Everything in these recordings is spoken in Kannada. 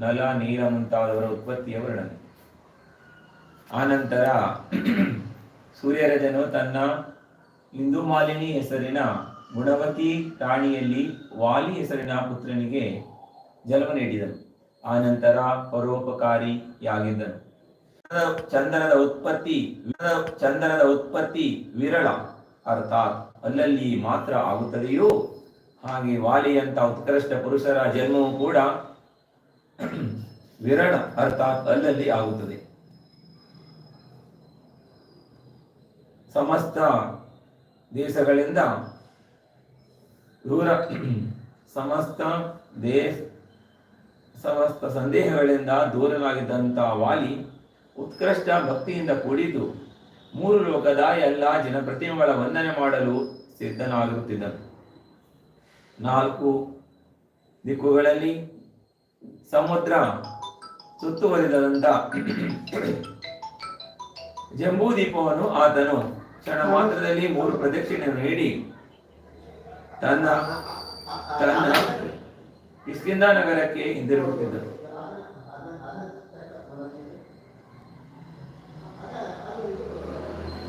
ನಲ ನೀರ ಮುಂತಾದವರ ಉತ್ಪತ್ತಿಯ ವರ್ಣನೆ. ಆನಂತರ ಸೂರ್ಯರಜನು ತನ್ನ ಇಂದು ಮಾಲಿನಿ ಹೆಸರಿನ ಗುಣವತಿ ರಾಣಿಯಲ್ಲಿ ವಾಲಿ ಹೆಸರಿನ ಪುತ್ರನಿಗೆ ಜನ್ಮ ನೀಡಿದನು. ಆನಂತರ ಪರೋಪಕಾರಿಯಾಗಿದ್ದನು ಚಂದನದ ಉತ್ಪತ್ತಿ ಚಂದನದ ಉತ್ಪತ್ತಿ ವಿರಳ, ಅರ್ಥಾತ್ ಅಲ್ಲಲ್ಲಿ ಮಾತ್ರ ಆಗುತ್ತದೆಯೋ? ಹಾಗೆ ವಾಲಿಯಂತ ಉತ್ಕೃಷ್ಟ ಪುರುಷರ ಜನ್ಮವು ಕೂಡ ವಿರಳ ಅರ್ಥಾತ್ ಅಲ್ಲಲ್ಲಿ ಆಗುತ್ತದೆ. ಸಮಸ್ತ ದೇಶಗಳಿಂದ ದೂರ ಸಮಸ್ತ ದೇಶ, ಸಮಸ್ತ ಸಂದೇಹಗಳಿಂದ ದೂರನಾಗಿದ್ದಂಥ ವಾಲಿ ಉತ್ಕೃಷ್ಟ ಭಕ್ತಿಯಿಂದ ಕೂಡಿದ್ದು ಮೂರು ಲೋಕದ ಎಲ್ಲ ಜನಪ್ರತಿಮೆಗಳ ವಂದನೆ ಮಾಡಲು ಸಿದ್ಧನಾಗಿರುತ್ತಿದ್ದನು ನಾಲ್ಕು ದಿಕ್ಕುಗಳಲ್ಲಿ ಸಮುದ್ರ ಸುತ್ತುವರಿದಂತ ಜಂಬೂ ದೀಪವನ್ನು ಆತನು ಕ್ಷಣ ಮಾತ್ರದಲ್ಲಿ ಮೂರು ಪ್ರದಕ್ಷಿಣೆ ನೀಡಿ ತನ್ನ ತನ್ನ ಇಸ್ಕಿಂದ ನಗರಕ್ಕೆ ಹಿಂದಿರುಗುತ್ತಿದ್ದರು.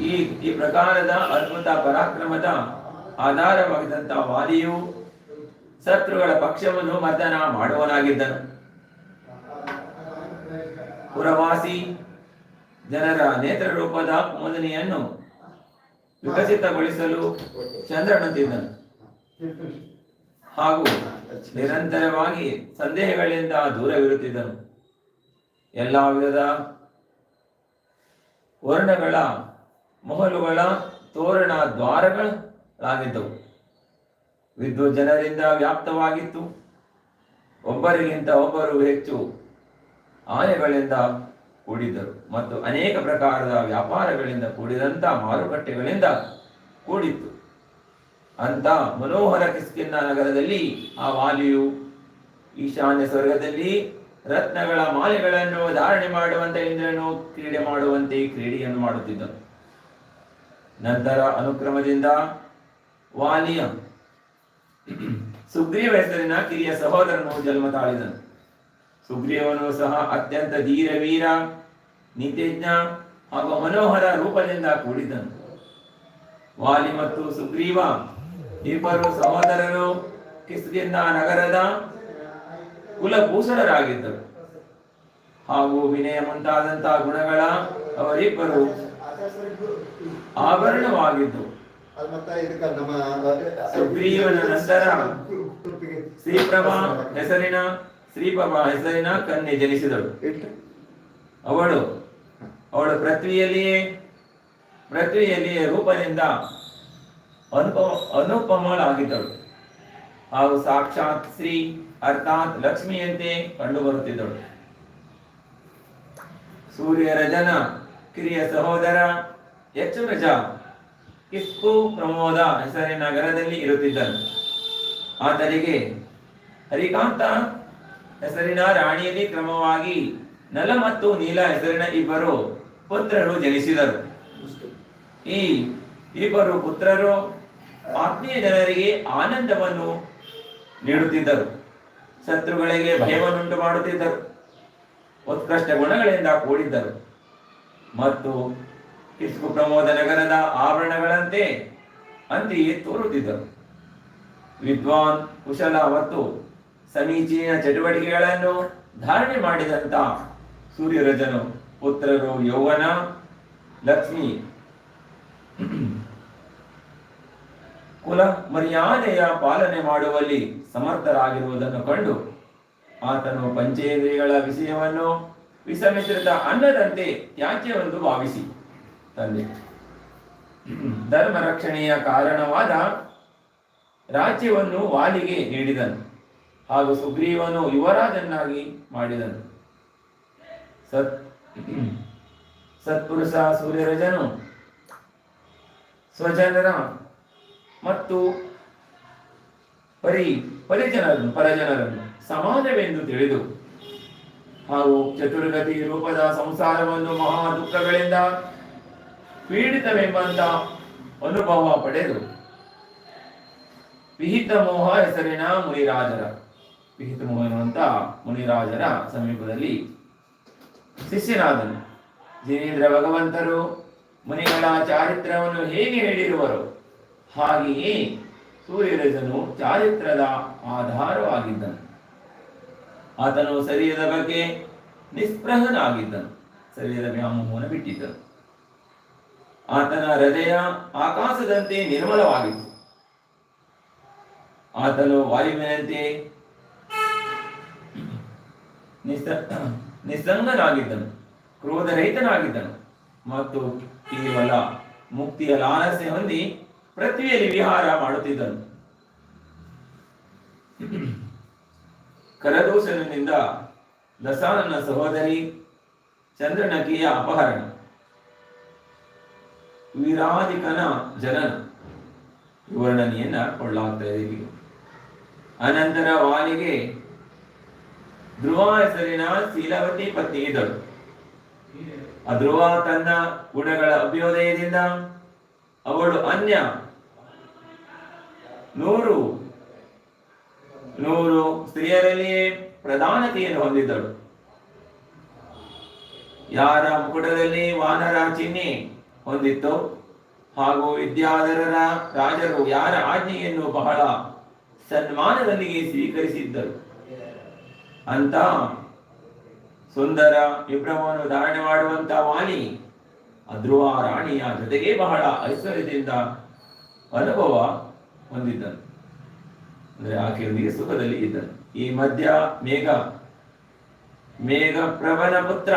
ಈ ಈ ಪ್ರಕಾರದ ಅದ್ಭುತ ಪರಾಕ್ರಮದ ಆಧಾರವಾಗಿದ್ದಂತಹ ವಾದಿಯು ಶತ್ರುಗಳ ಪಕ್ಷವನ್ನು ಮತನ ಮಾಡುವನಾಗಿದ್ದನು. ಪುರವಾಸಿ ಜನರ ನೇತ್ರ ರೂಪದ ಮೊದನೆಯನ್ನು ವಿಕಸಿತಗೊಳಿಸಲು ಚಂದ್ರನಂತಿದ್ದನು ಹಾಗೂ ನಿರಂತರವಾಗಿ ಸಂದೇಹಗಳಿಂದ ದೂರವಿರುತ್ತಿದ್ದನು. ಎಲ್ಲ ವಿಧದ ವರ್ಣಗಳ, ಮೊಹಲುಗಳ, ತೋರಣ ದ್ವಾರಗಳಾಗಿದ್ದವು. ವಿದ್ಯುತ್ ಜನರಿಂದ ವ್ಯಾಪ್ತವಾಗಿತ್ತು. ಒಬ್ಬರಿಗಿಂತ ಒಬ್ಬರು ಹೆಚ್ಚು ಆನೆಗಳಿಂದ ಕೂಡಿದ್ದರು ಮತ್ತು ಅನೇಕ ಪ್ರಕಾರದ ವ್ಯಾಪಾರಗಳಿಂದ ಕೂಡಿದಂತ ಮಾರುಕಟ್ಟೆಗಳಿಂದ ಕೂಡಿತ್ತು. ಅಂತ ಮನೋಹರ ಕಿಸ್ಕಿನ್ನ ನಗರದಲ್ಲಿ ಆ ವಾಲಿಯು ಈಶಾನ್ಯ ಸ್ವರ್ಗದಲ್ಲಿ ರತ್ನಗಳ ಮಾಲೆಗಳನ್ನು ಧಾರಣೆ ಮಾಡುವಂತೆ ಇಂದ್ರನು ಕ್ರೀಡೆ ಮಾಡುವಂತೆ ಕ್ರೀಡೆಯನ್ನು ಮಾಡುತ್ತಿದ್ದನು. ನಂತರ ಅನುಕ್ರಮದಿಂದ ವಾಲಿಯ ಸುಗ್ರೀವ ಹೆಸರಿನ ಕಿರಿಯ ಸಹೋದರನು ಜನ್ಮ ತಾಳಿದನು. ಸುಗ್ರೀವನು ಸಹ ಅತ್ಯಂತ ಧೀರವೀರ ನೀತಿಜ್ಞ ಹಾಗೂ ಮನೋಹರ ರೂಪದಿಂದ ಕೂಡಿದನು ವಾಲಿ ಮತ್ತು ಸುಗ್ರೀವ ಇಬ್ಬರು ಸಹೋದರರು ಕಿಸ್ತಿಯಿಂದ ನಗರದ ಕುಲಭೂಷಣರಾಗಿದ್ದರು. ಹಾಗೂ ವಿನಯ ಮುಂತಾದಂತಹ ಗುಣಗಳ ಅವರಿಬ್ಬರು ಆಭರಣವಾಗಿದ್ದು ಸುಗ್ರೀವನ ನಂತರ ಶ್ರೀಪ್ರಭಾ ಹೆಸರಿನ ಶ್ರೀಪ್ರಭಾ ಹೆಸರಿನ ಕನ್ಯೆ ಜನಿಸಿದಳು. ಅವಳು ಅವಳು ಪೃಥ್ವಿಯಲ್ಲಿಯೇ ಪೃಥ್ವಿಯಲ್ಲಿಯೇ ರೂಪದಿಂದ ಅನುಪಮ ಅನುಪಮಳಾಗಿದ್ದಳು. ಹಾಗೂ ಸಾಕ್ಷಾತ್ ಶ್ರೀ ಅರ್ಥಾತ್ ಲಕ್ಷ್ಮಿಯಂತೆ ಕಂಡುಬರುತ್ತಿದ್ದಳು. ಸೂರ್ಯರಜನ ಕಿರಿಯ ಸಹೋದರ ಯಕ್ಷರಜ ಕಿಸ್ಕು ಪ್ರಮೋದ ಹೆಸರಿನ ನಗರದಲ್ಲಿ ಇರುತ್ತಿದ್ದನು. ಆತನಿಗೆ ಹರಿಕಾಂತ ಹೆಸರಿನ ರಾಣಿಯಲ್ಲಿ ಕ್ರಮವಾಗಿ ನಲ ಮತ್ತು ನೀಲ ಹೆಸರಿನ ಇಬ್ಬರು ಪುತ್ರರು ಜನಿಸಿದರು. ಈ ಇಬ್ಬರು ಪುತ್ರರು ಆತ್ಮೀಯ ಜನರಿಗೆ ಆನಂದವನ್ನು ನೀಡುತ್ತಿದ್ದರು. ಶತ್ರುಗಳಿಗೆ ಭಯವನ್ನುಂಟು ಮಾಡುತ್ತಿದ್ದರು. ಉತ್ಕೃಷ್ಟ ಗುಣಗಳಿಂದ ಕೂಡಿದ್ದರು. ಮತ್ತು ಕಿಸ್ಕು ಪ್ರಮೋದ ನಗರದ ಆಭರಣಗಳಂತೆ ಅಂತೆಯೇ ತೋರುತ್ತಿದ್ದರು. ವಿದ್ವಾನ್ ಕುಶಲ ಮತ್ತು ಸಮೀಚೀನ ಚಟುವಟಿಕೆಗಳನ್ನು ಧಾರಣೆ ಮಾಡಿದಂತ ಸೂರ್ಯರಜನು, ಪುತ್ರರು ಯೌವನ, ಲಕ್ಷ್ಮಿ ಕುಲ ಮರ್ಯಾದೆಯ ಪಾಲನೆ ಮಾಡುವಲ್ಲಿ ಸಮರ್ಥರಾಗಿರುವುದನ್ನು ಕಂಡು ಆತನು ಪಂಚೇಂದ್ರಿಯಗಳ ವಿಷಯವನ್ನು ವಿಸಮಿಶ್ರಿತ ಅನ್ನದಂತೆ ತ್ಯಾಜ್ಯವೆಂದು ಭಾವಿಸಿ. ತಂದೆ ಧರ್ಮ ರಕ್ಷಣೆಯ ಕಾರಣವಾದ ರಾಜ್ಯವನ್ನು ವಾಲಿಗೆ ನೀಡಿದನು. ಹಾಗೂ ಸುಗ್ರೀವನು ಯುವರಾಜನ್ನಾಗಿ ಮಾಡಿದನು. ಸತ್, ಸತ್ಪುರುಷ, ಸೂರ್ಯರಜನು, ಸ್ವಜನರ ಮತ್ತು ಪರಿ, ಪರಿಜನರನ್ನು, ಪರಜನರನ್ನು ಸಮಾನವೆಂದು ತಿಳಿದು ಹಾಗೂ ಚತುರ್ಗತಿ ರೂಪದ ಸಂಸಾರವನ್ನು ಮಹಾ ದುಃಖಗಳಿಂದ ಪೀಡಿತವೆಂಬಂತ ಅನುಭವ ಪಡೆದು, ವಿಹಿತ ಮೋಹ ಹೆಸರಿನ ಮುನಿರಾಜರ. ಎನ್ನುವಂತ ಮುನಿರಾಜರ ಸಮೀಪದಲ್ಲಿ ಶಿಷ್ಯನಾದನು. ಜಿನೇಂದ್ರ ಭಗವಂತರು ಮುನಿಗಳ ಚಾರಿತ್ರವನ್ನು ಹೇಗೆ ಹೇಳಿರುವರು? ಹಾಗೆಯೇ ಸೂರ್ಯರಜನು ಚಾರಿತ್ರದ ಆಧಾರವಾಗಿದ್ದನು. ಆತನು ಶರೀರದ ಬಗ್ಗೆ ನಿಸ್ಪೃಹನಾಗಿದ್ದನು. ಶರೀರದ ವ್ಯಾಮೋಹವನ್ನು ಬಿಟ್ಟಿದ್ದನು. ಆತನ ಹೃದಯ ಆಕಾಶದಂತೆ ನಿರ್ಮಲವಾಗಿತ್ತು. ಆತನು ವಾಯುವಿನಂತೆ ನಿಸ್ಸ ನಿಸ್ಸಂಗನಾಗಿದ್ದನು, ಕ್ರೋಧರಹಿತನಾಗಿದ್ದನು ಮತ್ತು ಕೇವಲ ಮುಕ್ತಿಯ ಲಾಲಸೆ ಹೊಂದಿ ಪೃಥ್ವಿಯಲ್ಲಿ ವಿಹಾರ ಮಾಡುತ್ತಿದ್ದನು. ಕರದೂಷಣನಿಂದ ದಸಾನನ ಸಹೋದರಿ ಚಂದ್ರನಕಿಯ ಅಪಹರಣ. ವೀರಾಧಿಕನ ಜನನ. ವಿವರಣೆಯನ್ನ ಕೊಳ್ಳಾಗ್ತಾ ಇದೆ ಅನಂತರ ವಾಲಿಗೆ ಧ್ರುವ ಹೆಸರಿನ ಶೀಲವತಿ ಪತ್ನಿ ಇದ್ದಳು. ಆ ಧ್ರುವ ತನ್ನ ಗುಣಗಳ ಅಭ್ಯೋದಯದಿಂದ ಅವಳು ಅನ್ಯ ನೂರು ನೂರು ಸ್ತ್ರೀಯರಲ್ಲಿಯೇ ಪ್ರಧಾನತೆಯನ್ನು ಹೊಂದಿದ್ದಳು. ಯಾರ ಮುಕುಟದಲ್ಲಿ ವಾನರ ಚಿಹ್ನೆ ಹೊಂದಿತ್ತು ಹಾಗೂ ವಿದ್ಯಾಧರರ ರಾಜರು ಯಾರ ಆಜ್ಞೆಯನ್ನು ಬಹಳ ಸನ್ಮಾನದೊಂದಿಗೆ ಸ್ವೀಕರಿಸಿದ್ದರು. ಅಂತ ಸುಂದರ ವಿಭ್ರಮವನ್ನು ಧಾರಣೆ ಮಾಡುವಂತ ವಾಣಿ ಅಧ್ರುವ ರಾಣಿಯ ಜೊತೆಗೆ ಬಹಳ ಐಶ್ವರ್ಯದಿಂದ ಅನುಭವ ಹೊಂದಿದ್ದನು. ಅಂದ್ರೆ ಆಕೆಯೊಂದಿಗೆ ಸುಖದಲ್ಲಿ ಇದ್ದನು. ಈ ಮಧ್ಯ ಮೇಘ ಮೇಘ ಪ್ರಬಲ ಪುತ್ರ.